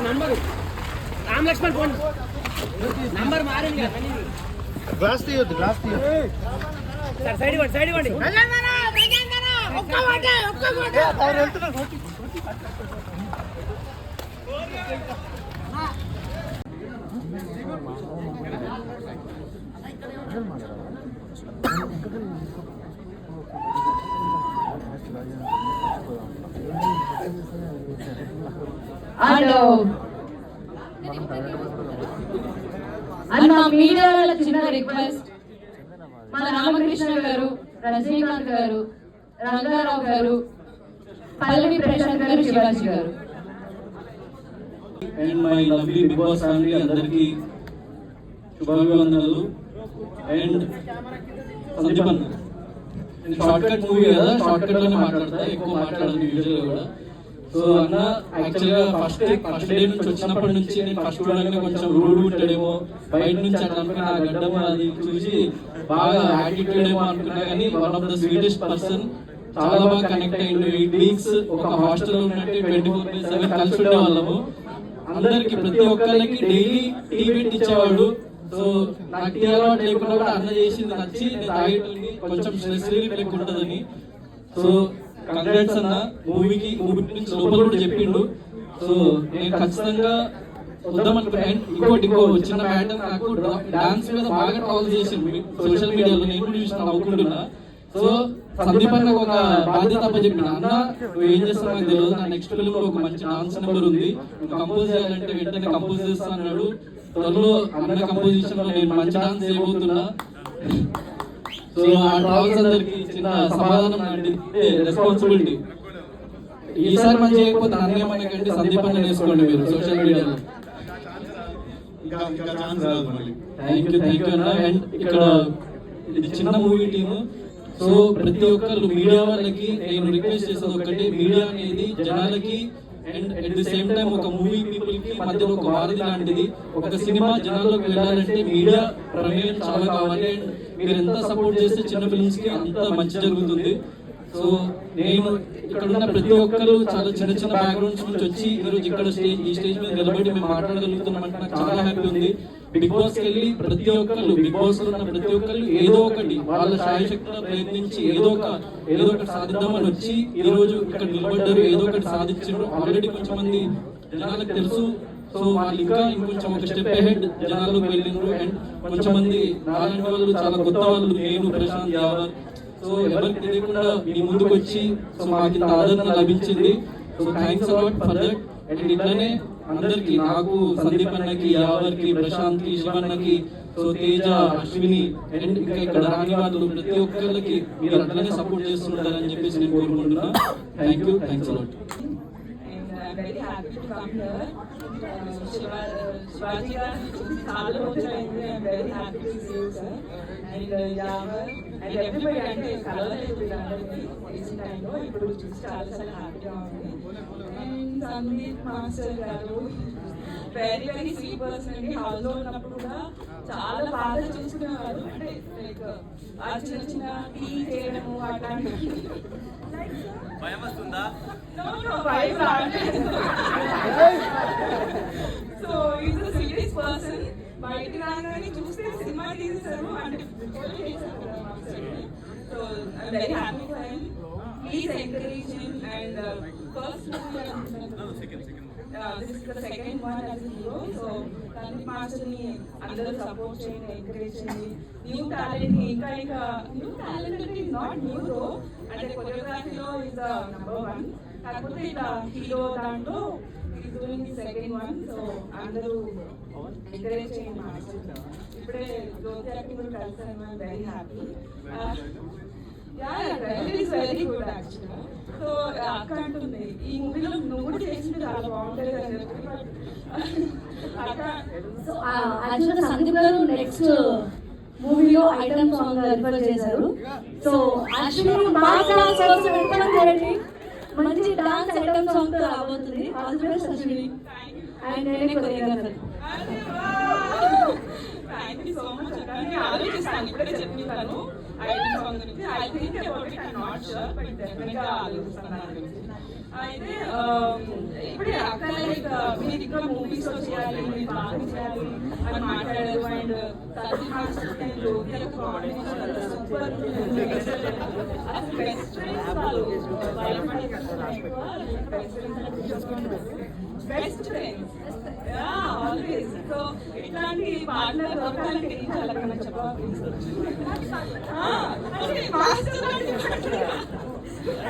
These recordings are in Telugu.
Sir number. Ram Lakshman phone. Number మారింది కదా. గ్లాస్ తీయొద్దు గ్లాస్ తీయొద్దు. సార్ సైడ్ ఇవ్వండి సైడ్ ఇవ్వండి. అండ్ అన్న మీడియా వాళ్ళకి చిన్న రిక్వెస్ట్. మన రామకృష్ణ గారు రజనీకాంత్ గారు రంగారావు గారు పల్లవి Prashanth garu Shivaji garu. And my lovely Bigg Boss family అందరికీ శుభాభివందనలు. అండ్ సందీప్ అన్న. షార్ట్ కట్ మూవీ కదా షార్ట్ కట్లోనే మాట్లాడతా ఎక్కువ మాట్లాడదు యూజువల్ కూడా. సో అన్న యాక్చువల్గా ఫస్ట్ ఫస్ట్ డే నుంచి వచ్చినప్పటి నుంచి నేను ఫస్ట్ చూడగానే కొంచెం రూడ్ ఉంటాడేమో. బయట నుంచి అట్లా అనుకున్నా ఆ గడ్డం అది చూసి బాగా యాటిట్యూడ్ ఏమో అనుకున్నా కానీ one of the sweetest person చాలా బాగా కనెక్ట్ అయ్యిండు ఎయిట్ వీక్స్ ఒక హాస్టల్ ఉన్నట్టు ట్వంటీ ఫోర్ బై సెవెన్ కలిసి ఉండేవాళ్ళము. అందరికి ప్రతి ఒక్కరికి డైలీ టీ పెట్టి ఇచ్చేవాడు. సో నాకు టీ అలవాటు లేకుండా కూడా అన్న చేసింది నచ్చి నేను తాగేటోని కొంచెం స్ట్రెస్ రిలీఫ్ లెక్క సో కంగ్రాట్స్ అన్న. మూవీకి మూవీ నుంచి లోపల కూడా చెప్పిండు. సో నేను ఖచ్చితంగా వద్దామనుకున్నా అండ్ ఇంకోటి ఇంకో చిన్న మ్యాటర్ నాకు డాన్స్ మీద బాగా ట్రావెల్ చేసింది సోషల్ మీడియాలో. నేను కూడా చూసిన నవ్వుకుంటున్నా. సో సందీప్ అన్న ఒక బాధ్యత అప్ప చెప్పిన అన్న నువ్వు ఏం చేస్తావు తెలియదు నా నెక్స్ట్ ఫిల్మ్లో ఒక మంచి డాన్స్ నెంబర్ ఉంది. కంపోజ్ చేయాలంటే వెంటనే కంపోజ్ చేస్తా అన్నాడు. త్వరలో అన్న కంపోజిషన్లో నేను మంచి డాన్స్ చేయబోతున్నా. సో ఆ ట్రావెల్స్ అందరికి చిన్న సమాధానం లాంటిది రెస్పాన్సిబిలిటీ ఈసారి మంచి చేయకపోతే నన్నే మనకంటే సందీప్ అన్న వేసుకోండి మీరు సోషల్ మీడియాలో థ్యాంక్ యూ థ్యాంక్ యూ అన్న. అండ్ ఇక్కడ ఇది చిన్న మూవీ టీము సో ప్రతి ఒక్కరు మీడియా వాళ్ళకి నేను రిక్వెస్ట్ చేసేది ఒకటి మీడియా అనేది జనాలకి and at the same time ఒక మూవీ పీపుల్కి మధ్యలో ఒక వారధి లాంటిది. ఒక సినిమా జనాల్లోకి వెళ్ళాలంటే మీడియా ప్రమేయం చాలా కావాలి. అండ్ మీరు ఎంత సపోర్ట్ చేస్తే చిన్న ఫిల్మ్స్కి అంత మంచి జరుగుతుంది. సో నేను ఇక్కడ ఉన్న ప్రతి ఒక్కరు చాలా చిన్న చిన్న బ్యాక్గ్రౌండ్స్ నుంచి వచ్చి ఈరోజు ఇక్కడ స్టేజ్ ఈ స్టేజ్ మీద నిలబడి మేము మాట్లాడగలుగుతున్నాం అంటే నాకు చాలా హ్యాపీ ఉంది. బిగ్ బాస్కి వెళ్ళి ప్రతి ఒక్కరు బిగ్ బాస్లో ఉన్న ప్రతి ఒక్కరు ఏదో ఒకటి వాళ్ళ శాయశక్తిలో ప్రయత్నించి ఏదో ఒక ఏదో ఒకటి సాధిద్దామని వచ్చి ఈ రోజు ఇక్కడ నిలబడ్డారు ఏదో ఒకటి సాధించారు. ఆల్రెడీ కొంచెం మంది జనాలకు తెలుసు సో వాళ్ళు ఇంకా ఇంకొంచెం ఒక స్టెప్ అహెడ్ జనాల్లోకి వెళ్ళిండ్రు. అండ్ కొంచెం మంది నాలాంటి వాళ్ళు చాలా కొత్త వాళ్ళు నేను ప్రశాంత్ యావర్ సో ఎవరికి తెలియకుండా మీ ముందుకు వచ్చి సో మాకు ఇంత ఆదరణ లభించింది. So thanks a lot for that and ఇట్లానే అందరికి నాకు సందీప్ అన్నకి యావర్కి ప్రశాంత్కి శివన్నకి సో తేజ అశ్విని అండ్ ఇంకా ఇక్కడ రాని వాళ్ళు ప్రతి ఒక్కరికి మీరు అట్లానే సపోర్ట్ చేస్తుంటారని చెప్పేసి నేను కోరుకుంటున్నా. Thank you thanks a lot Shivaji garu చాలా అంటే కలవలేదు రీసెంట్ టైంలో ఇప్పుడు చూసి చాలా చాలా హ్యాపీగా ఉంది and Sandeep master garu very very sweet person అండి హాల్లో ఉన్నప్పుడు కూడా చాలా బాగా చూసుకునేవారు అంటే లైక్ ఆ చిన్న చిన్న టీ చేయడము అట్లాంటివి. భయం రావట్లేదు. సో ఈజ్ సీరియస్ పర్సన్ బయట రాగానే చూస్తే సినిమా తీసేశారు అంటే so very happy for please encourage and first this is the second one as hero so తనకి మాస్టర్ని అందరూ సపోర్ట్ చేయండి ఎంకరేజ్ చేయండి. న్యూ టాలెంట్ ఇంకా ఇంకా న్యూ టాలెంట్ అంటే నాట్ న్యూ రో అంటే కొరియోగ్రఫీలో ఇస్ ద నెంబర్ వన్ కాకపోతే ఇలా హీరో దాంట్లో is doing second one so అందరూ ఎంకరేజ్ చేయండి మాస్టర్ ఇప్పుడే జ్యోతి యాక్టింగ్ కూడా కలిసాను very happy Yeah, it is very good actually. So అక్క అంటుంది ఈ మూవీలో నువ్వు కూడా చేసింది చాలా బాగుంటుంది అని చెప్పి. but అక్క సో యాక్చువల్గా సందీప్ గారు నెక్స్ట్ మూవీలో ఐటమ్ సాంగ్ రిఫర్ చేశారు. సో యాక్చువల్లీ బాగా డాన్స్ కోసం వెళ్తాం చేయండి మంచి డాన్స్ ఐటమ్ సాంగ్తో రాబోతుంది. All the best Ashwini and నేనే choreographer thank you so much అక్క. ఆలోచిస్తాను ఇప్పుడే చెప్పిస్తాను గురించి I think about it I not sure but అయితే um, ఇప్పుడే అక్క లైక్ మీరు ఇక్కడ మూవీస్ చేయాలి మీరు బాగా చేయాలి అని మాట్లాడారు. And Sandeep master and combination super అసలు బెస్ట్ ఫ్రెండ్స్ వాళ్ళు బెస్ట్ ఫ్రెండ్స్ ఆల్వేస్ సో ఇట్లాంటి పార్ట్నర్ దొరకాలంటే ఏం చేయాలన్నా చెప్పాలి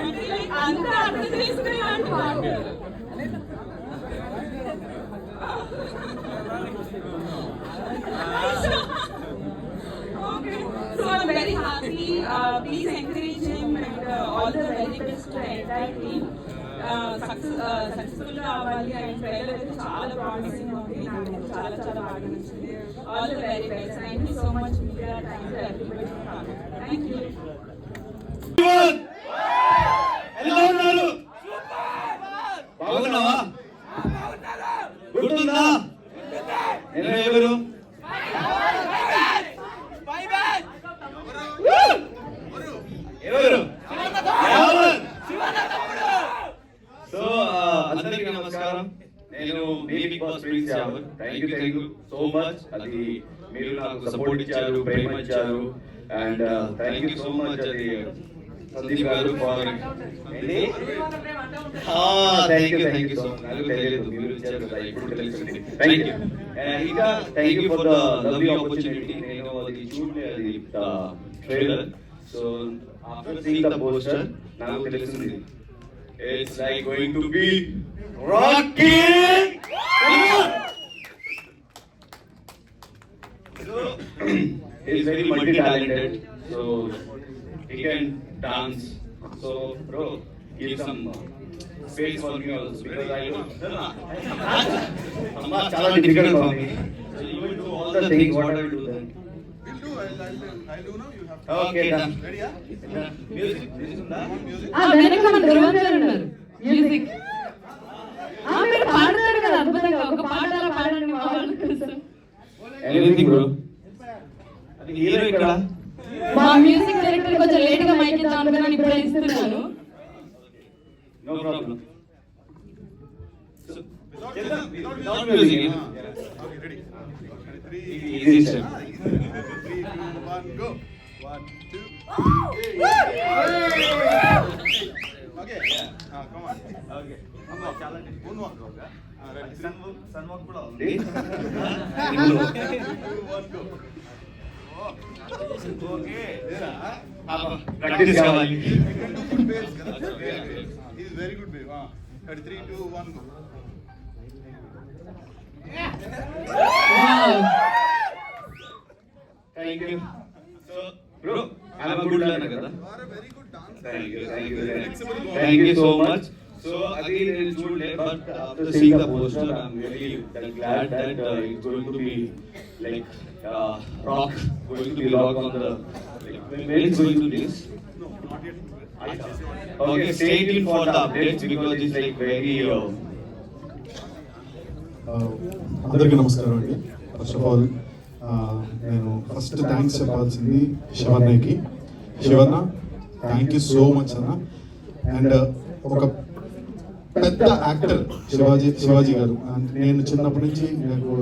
అంటే అంతా అర్థం చేసుకునే లాంటి పాటలు Okay, so I'm very happy. Uh, please encourage him and uh, all the very best to the entire team. Uh, success, uh, successful గా అవ్వాలి అండ్ ట్రైలర్ అయితే చాలా ప్రామిసింగ్ ఉంది నాకు చాలా చాలా బాగా నచ్చింది all the very best thank you so much media thank you everybody thank you ఎలా ఉన్నారు బాగున్నావా గుర్తుందా? నేను ఎవరు ఎవరు ఎవరు? సో ఆ, అందరికీ నమస్కారం నేను మీ Bigg Boss prince Yawar thank you thank you so much అది మీరు నాకు సపోర్ట్ ఇచ్చారు ప్రేమ ఇచ్చారు and thank you so much అది Sandeep garu for thank you thank you so much నాకు తెలియదు మీరు ఇచ్చారు కదా ఇప్పుడు తెలుస్తుంది థ్యాంక్ యూ ఇంకా thank you for the lovely opportunity నేను అది చూడలే అది trailer so after seeing the poster నాకు తెలిసింది it's like going to be rocking So, he's very multi-talented. So he can dance. So bro, give some uh, space for me also because I. Amma, chala difficult for me. So you will do all the things. What I will do then? Will do. I'll, I'll, I'll do now. You have to. Okay, done. Ready? Yeah? Music. Music? Music. Music ఆ మీరు పాడతారు కదా అద్భుతంగా ఒక పాట అలా పాడండి మా వాళ్ళ కోసం Anything, bro. హీరో ఇక్కడ మా మ్యూజిక్ డైరెక్టర్ కొంచెం లేట్గా మైక్ ఇద్దాం అనుకున్నాను ఇప్పుడే ఇస్తున్నాను no problem. Ah. Ah. Ah. Ah, సన్వాక్ కూడా ఉంది ప్రాక్టీస్ కావాలి You can do good waves, కదా? Very good. He is very good wave. Ah. Ready, three, two, one, go. Thank you so bro I am good learner కదా You are a very good dancer. Thank you thank you Flexible body. Thank you so much so అది నేను చూడలే but after seeing the poster I am really glad that it's going to be like rock going to be rock on the very it's going to this okay stay tune for the updates because it's like very అందరికీ నమస్కారం అండి. ఫస్ట్ ఆఫ్ ఆల్ నేను ఫస్ట్ థ్యాంక్స్ చెప్పాల్సింది శివన్నయ్యకి. Shivanna thank you so much అన్న. అండ్ ఒక పెద్ద యాక్టర్ శివాజీ శివాజీ గారు. నేను చిన్నప్పటి నుంచి నాకు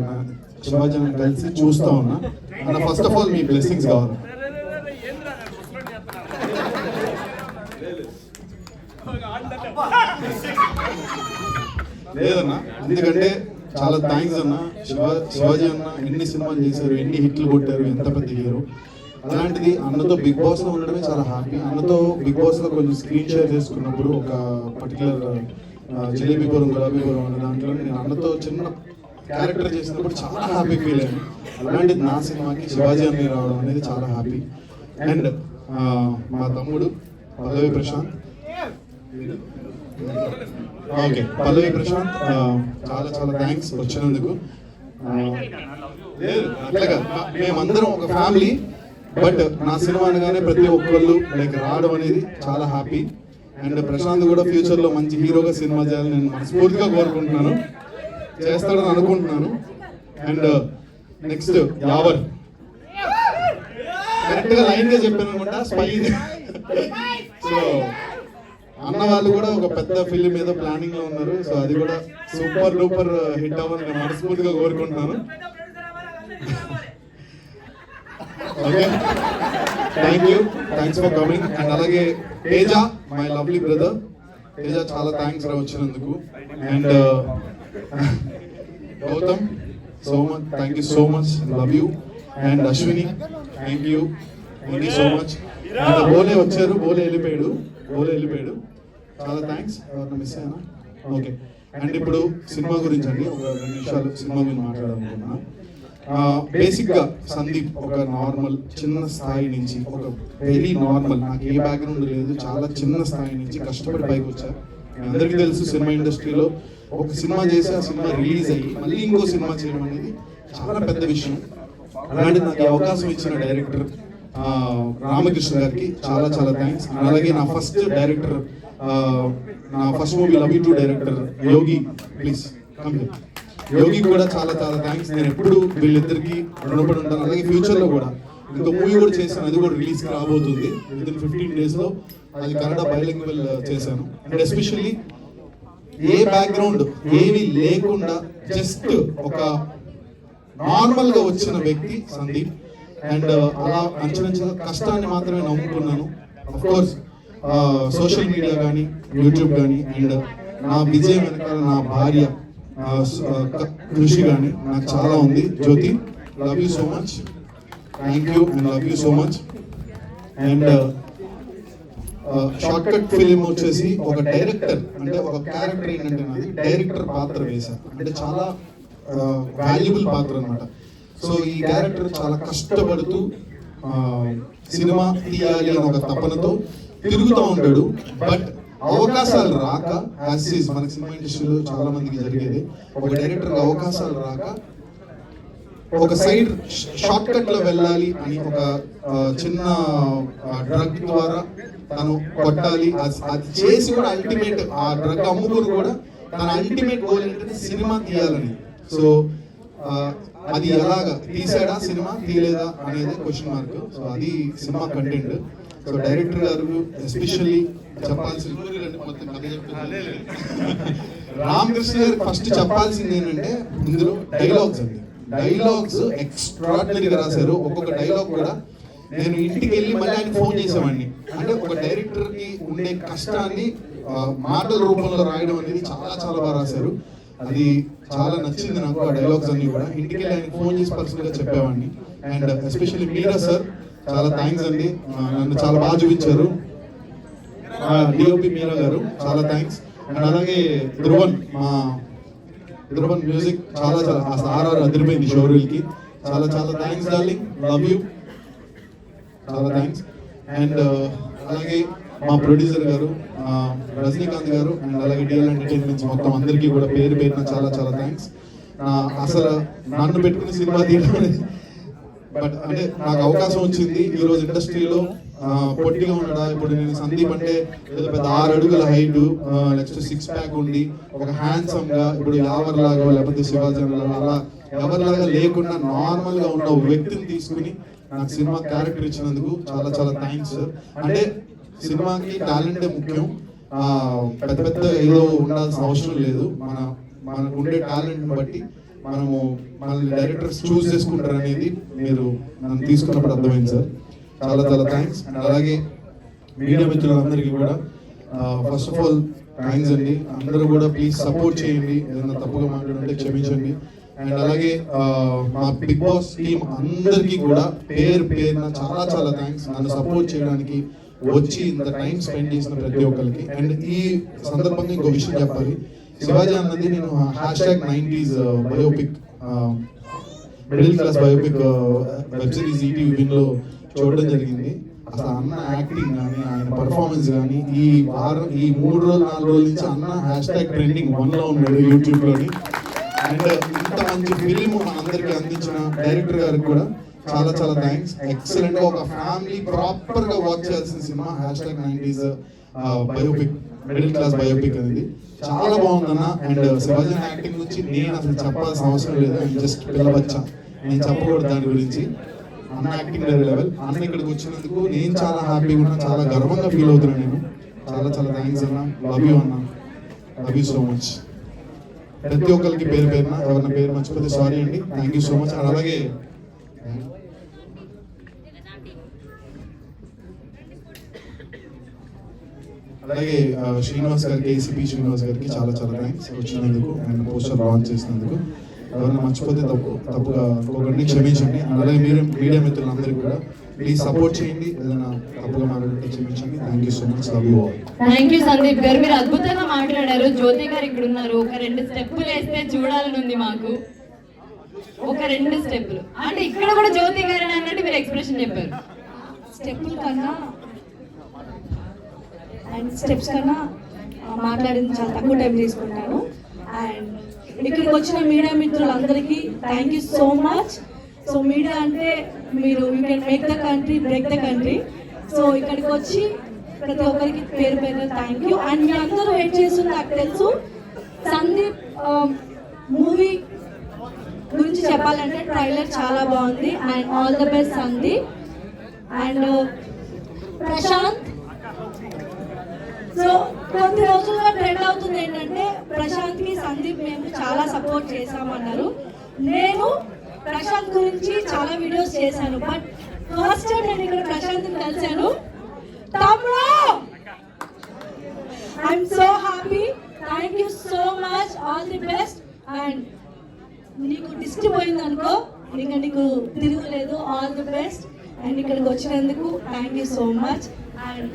శివాజీ అన్న కలిసి చూస్తా ఉన్నా. అన్న ఫస్ట్ ఆఫ్ ఆల్ మీ బ్లెస్సింగ్స్ కావాలి. లేదన్నా ఎందుకంటే చాలా థ్యాంక్స్ అన్న. శివా శివాజీ అన్న ఎన్ని సినిమాలు చేశారు ఎన్ని హిట్లు కొట్టారు ఎంత పెద్ద హీరో. అలాంటిది అన్నతో బిగ్ బాస్లో ఉండడమే చాలా హ్యాపీ అన్నతో బిగ్ బాస్లో కొంచెం స్క్రీన్ షేర్ చేసుకున్నప్పుడు ఒక పర్టికులర్ జిలేబీపురం గులాబీపురం అనే దాంట్లో నేను అన్నతో చిన్న క్యారెక్టర్ చేసినప్పుడు చాలా హ్యాపీ ఫీల్ అయ్యాను. అలాంటిది నా సినిమాకి శివాజీ అన్నయ్య రావడం అనేది చాలా హ్యాపీ అండ్ మా తమ్ముడు పల్లవి ప్రశాంత్. ఓకే పల్లవి ప్రశాంత్ చాలా చాలా థ్యాంక్స్ వచ్చినందుకు. లేదు మేమందరం ఒక ఫ్యామిలీ బట్ నా సినిమా అనగానే ప్రతి ఒక్కళ్ళు లైక్ రావడం అనేది చాలా హ్యాపీ అండ్ ప్రశాంత్ కూడా ఫ్యూచర్లో మంచి హీరోగా సినిమా చేయాలని నేను మనస్ఫూర్తిగా కోరుకుంటున్నాను. చేస్తాడని అనుకుంటున్నాను. And uh, next Yawar. కరెక్ట్గా లైన్గా చెప్పాను అనమాట స్పై సో అన్న వాళ్ళు కూడా ఒక పెద్ద ఫిలిం ఏదో ప్లానింగ్లో ఉన్నారు. సో అది కూడా సూపర్ డూపర్ హిట్ అవ్వాలని నేను మనస్ఫూర్తిగా కోరుకుంటున్నాను. Okay thank you thanks for coming and అలాగే Teja my lovely brother Teja చాలా థ్యాంక్స్ రా వచ్చినందుకు. And uh, Gautham so much thank you so much love you and Ashwini thank you thank you so much and Bhole వచ్చారు. బోలే వెళ్ళిపోయాడు. బోలే వెళ్ళిపోయాడు. చాలా థ్యాంక్స్ ఎవరిని మిస్ అయినా ఓకే అండ్ ఇప్పుడు సినిమా గురించి అండి. ఒక రెండు నిమిషాలు సినిమా గురించి మాట్లాడాలనుకున్నా బేసిక్గా సందీప్ ఒక నార్మల్ చిన్న స్థాయి నుంచి ఒక వెరీ నార్మల్ నాకు ఏ బ్యాక్గ్రౌండ్ లేదు చాలా చిన్న స్థాయి నుంచి కష్టపడి పైకి వచ్చారు అందరికీ తెలుసు సినిమా ఇండస్ట్రీలో ఒక సినిమా చేసి ఆ సినిమా రిలీజ్ అయ్యి మళ్ళీ ఇంకో సినిమా చేయడం అనేది చాలా పెద్ద విషయం. అలాంటి నాకు అవకాశం ఇచ్చిన డైరెక్టర్ రామకృష్ణ గారికి చాలా చాలా థ్యాంక్స్ అలాగే నా ఫస్ట్ డైరెక్టర్ నా first movie love you too director Yogi please come Yogi కూడా చాలా చాలా థ్యాంక్స్ నేను ఎప్పుడు వీళ్ళిద్దరికి రుణపడి ఉంటాను. అలాగే ఫ్యూచర్లో కూడా. ఇంకో మూవీ కూడా చేశాను. అది కూడా రిలీజ్ రాబోతుంది. విత్ ఇన్ ఫిఫ్టీన్ డేస్లో అది కన్నడ బైలింగ్వల్ uh, చేశాను. అండ్ ఎస్పెషల్లీ ఏ బ్యాక్గ్రౌండ్ ఏమీ లేకుండా జస్ట్ ఒక నార్మల్గా వచ్చిన వ్యక్తి సందీప్. అండ్ uh, అలా అంచెలంచెలుగా కష్టాన్ని మాత్రమే నమ్ముకున్నాను. అఫ్ కోర్స్ సోషల్ మీడియా కానీ యూట్యూబ్ కానీ అండ్ నా విజయం వెనకాల నా భార్య కృషి కానీ నాకు చాలా ఉంది. Jyothi love you so much thank you and love you so much and short cut film వచ్చేసి ఒక డైరెక్టర్ అంటే ఒక క్యారెక్టర్ ఏంటంటే నాది డైరెక్టర్ పాత్ర వేశారు అంటే చాలా వాల్యుబుల్ పాత్ర అన్నమాట. సో ఈ క్యారెక్టర్ చాలా కష్టపడుతూ సినిమా తీయాలి అనే ఒక తపనతో తిరుగుతూ ఉంటాడు. బట్ అవకాశాలు రాక యాసిస్ మనకి మన సినిమా ఇండస్ట్రీలో చాలా మందికి జరిగేది. ఒక డైరెక్టర్ అవకాశాలు రాక ఒక సైడ్ షార్ట్ కట్లో వెళ్ళాలి అని ఒక చిన్న డ్రగ్ ద్వారా తను కొట్టాలి. అది- అది చేసి కూడా అల్టిమేట్ ఆ డ్రగ్ అమ్ముకుని కూడా తన అల్టిమేట్ గోల్ ఏంటంటే సినిమా తీయాలని. సో అది ఎలాగా తీసాడా సినిమా తీయలేదా అనేది క్వశ్చన్ మార్క్ సో అది సినిమా కంటెంట్ సో డైరెక్టర్ గారు ఎస్పెషల్లీ చెప్పాల్సిన మొత్తం కథ చెప్తున్నారు. రామకృష్ణ గారు ఫస్ట్ చెప్పాల్సింది ఏంటంటే ఇందులో డైలాగ్స్ అండి. డైలాగ్స్ ఎక్స్ట్రాడినరీగా రాశారు. ఒక్కొక్క డైలాగ్ కూడా నేను ఇంటికి వెళ్ళి మళ్ళీ ఆయన ఫోన్ చేసేవాడిని. అంటే ఒక డైరెక్టర్కి ఉండే కష్టాన్ని మాటల రూపంలో రాయడం అనేది చాలా చాలా బాగా రాశారు. అది చాలా నచ్చింది నాకు ఆ డైలాగ్స్ అన్ని కూడా. ఇంటికి వెళ్ళి ఆయన ఫోన్ చేసి పర్సనల్గా చెప్పేవాడిని. అండ్ ఎస్పెషల్లీ మీరా సార్ చాలా థ్యాంక్స్ అండి. నన్ను చాలా బాగా చూపించారు. డిఓపి మీరా గారు చాలా థ్యాంక్స్ అండ్ అలాగే ధ్రువన్ మా ధ్రువన్ మ్యూజిక్ చాలా చాలా ఆ ఆర్ఆర్ అదిరిపోయింది షోరూల్కి. చాలా చాలా థ్యాంక్స్ డార్లింగ్ లవ్ యూ చాలా థ్యాంక్స్ అండ్ uh, అలాగే మా ప్రొడ్యూసర్ గారు రజనీకాంత్ గారు అండ్ అలాగే డిఎల్ ఎంటర్టైన్మెంట్స్ మొత్తం అందరికీ కూడా పేరు పేరున చాలా చాలా థ్యాంక్స్ అసలు నన్ను పెట్టుకుని సినిమా తీయడం బట్ అంటే నాకు అవకాశం వచ్చింది ఈరోజు ఇండస్ట్రీలో. పొట్టిగా ఉండడా ఇప్పుడు నేను సందీప్ అంటే ఏదో పెద్ద ఆరు అడుగుల హైట్ నెక్స్ట్ సిక్స్ ప్యాక్ ఉండి ఒక హ్యాండ్సమ్గా ఇప్పుడు యావర్ లాగా లేకపోతే శివాజన్ లాగా అలా ఎవరిలాగా లేకుండా నార్మల్గా ఉన్న వ్యక్తిని తీసుకుని నాకు సినిమా క్యారెక్టర్ ఇచ్చినందుకు చాలా చాలా థ్యాంక్స్ అంటే సినిమాకి టాలెంటే ముఖ్యం. ఆ, పెద్ద పెద్ద ఏదో ఉండాల్సిన అవసరం లేదు. మన మనకు ఉండే టాలెంట్ బట్టి మనము మన డైరెక్టర్స్ చూస్ చేసుకుంటారు అనేది మీరు నన్ను తీసుకున్నప్పుడు అర్థమైంది సార్ చాలా చాలా థ్యాంక్స్ అండ్ అలాగే మీడియా మిత్రులందరికీ కూడా ఫస్ట్ ఆఫ్ ఆల్ థ్యాంక్స్ అండి. అందరూ కూడా ప్లీజ్ సపోర్ట్ చేయండి. ఏదైనా తప్పుగా మాట్లాడుంటే క్షమించండి. అండ్ అలాగే మా బిగ్ బాస్ టీం అందరికీ కూడా పేరు పేరున చాలా చాలా థ్యాంక్స్ నన్ను సపోర్ట్ చేయడానికి వచ్చి ఇంత టైం స్పెండ్ చేసిన ప్రతి ఒక్కరికి. అండ్ ఈ సందర్భంగా ఇంకో విషయం చెప్పాలి. శివాజీ అన్నది నేను hashtag nineties biopic middle class biopic web series ETV విన్లో చూడడం జరిగింది. అసలు అన్న యాక్టింగ్ కానీ ఆయన పర్ఫార్మెన్స్ కానీ ఈ వారం ఈ మూడు రోజులు నాలుగు రోజుల నుంచి అన్న హ్యాష్ ట్యాగ్ ట్రెండింగ్ వన్లో ఉన్నాడు యూట్యూబ్లోని. అండ్ ఇంత మంచి ఫిల్మ్ అందరికి అందించిన డైరెక్టర్ గారికి కూడా చాలా చాలా థ్యాంక్స్ ఎక్సలెంట్ ఒక ఫ్యామిలీ ప్రాపర్గా వాచ్ చేయాల్సిన cinema hashtag nineties biopic middle class biopic అనేది. చాలా బాగుందన్న అండ్ శివాజీ యాక్టింగ్ గురించి నేను అసలు చెప్పాల్సిన అవసరం లేదు. జస్ట్ పిల్లవచ్చా నేను చెప్పకూడదు దాని గురించి. అన్న యాక్టింగ్ వేరే లెవెల్. అన్న ఇక్కడికి వచ్చినందుకు నేను చాలా హ్యాపీగా ఉన్నా చాలా గర్వంగా ఫీల్ అవుతున్నాను నేను. చాలా చాలా థ్యాంక్స్ అన్న. లవ్ యూ అన్న. లవ్ యూ సో మచ్ ప్రతి ఒక్కరికి పేరు పేరున ఎవరిన పేరు మర్చిపోతే సారీ అండి. థ్యాంక్ యూ సో మచ్ అలాగే అలాగే శ్రీనివాస్ గారికి ఏసీపీ శ్రీనివాస్ గారికి చాలా చాలా థ్యాంక్స్ వచ్చినందుకు అండ్ పోస్టర్ లాంచ్ చేసినందుకు. ఎవరైనా మర్చిపోతే తప్పు తప్పుగా అనుకోకండి క్షమించండి. అలాగే మీరు మీడియా మిత్రులందరికీ కూడా ప్లీజ్ సపోర్ట్ చేయండి. ఏదైనా తప్పుగా మాట్లాడితే క్షమించండి. Thank you so much love you all thank you Sandeep గారు. మీరు అద్భుతంగా మాట్లాడారు. జ్యోతి గారు ఇక్కడ ఉన్నారు. ఒక రెండు స్టెప్పులు వేస్తే చూడాలని ఉంది మాకు. ఒక రెండు స్టెప్పులు అంటే ఇక్కడ కూడా జ్యోతి గారు అని అన్నట్టు మీరు ఎక్స్ప్రెషన్ చెప్పారు. స్టెప్పుల కన్నా అండ్ స్టెప్స్ కన్నా మాట్లాడింది చాలా తక్కువ టైం తీసుకుంటాను అండ్ ఇక్కడికి వచ్చిన మీడియా మిత్రులందరికీ thank you so much so media అంటే మీరు you can make the country break the country so ఇక్కడికి వచ్చి ప్రతి ఒక్కరికి పేరు పేరు థ్యాంక్ యూ అండ్ మీ అందరూ వెయిట్ చేస్తుంది నాకు తెలుసు? సందీప్ um, మూవీ గురించి చెప్పాలంటే ట్రైలర్ చాలా బాగుంది. And all the best Sandeep. And uh, Prashanth so కొద్ది రోజులుగా ట్రెండ్ అవుతుంది ఏంటంటే ప్రశాంత్కి సందీప్ మేము చాలా సపోర్ట్ చేశామన్నారు. నేను ప్రశాంత్ గురించి చాలా వీడియోస్ చేశాను. బట్ ఫస్ట్ టైం నేను ఇక్కడ ప్రశాంత్ కలిశాను. తమ్ముడు! I'm so happy thank you so much all the best and నీకు డిస్ట్రిక్ట్ పోయింది అనుకో ఇంకా నీకు తిరుగులేదు. ఆల్ ది బెస్ట్ అండ్ ఇక్కడికి వచ్చినందుకు thank you so much and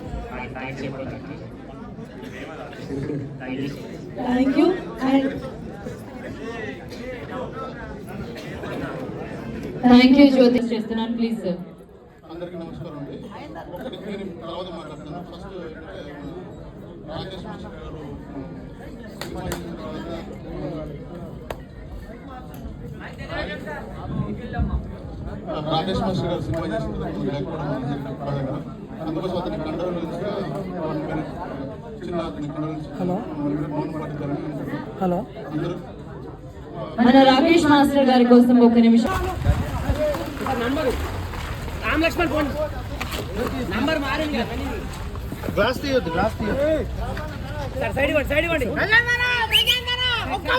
thank you and thank you Jyothi చేస్తున్నాను ప్లీజ్ సార్ అందరికీ నమస్కారం అండి. ఒకటి నేను తర్వాత మాట్లాడుతున్నాను ఫస్ట్ ఏంటంటే రాకేష్ మాస్టర్ గారు సినిమా చేసిన తర్వాత రాజేష్ మాస్టర్ గారు సినిమా చేసిన తర్వాత లేకపోవడం అందుకోసం అతనికి కండోలెన్స్గా హలో. హలో. అందరూ మన రాకేష్ మాస్టర్ గారి కోసం ఒక నిమిషం. Number Ram Laxman phone number మారింది కదా గ్లాస్ తీయొద్దు గ్లాస్ తీయొద్దు. సైడ్ ఇవ్వండి సైడ్ ఇవ్వండి. ఒక్క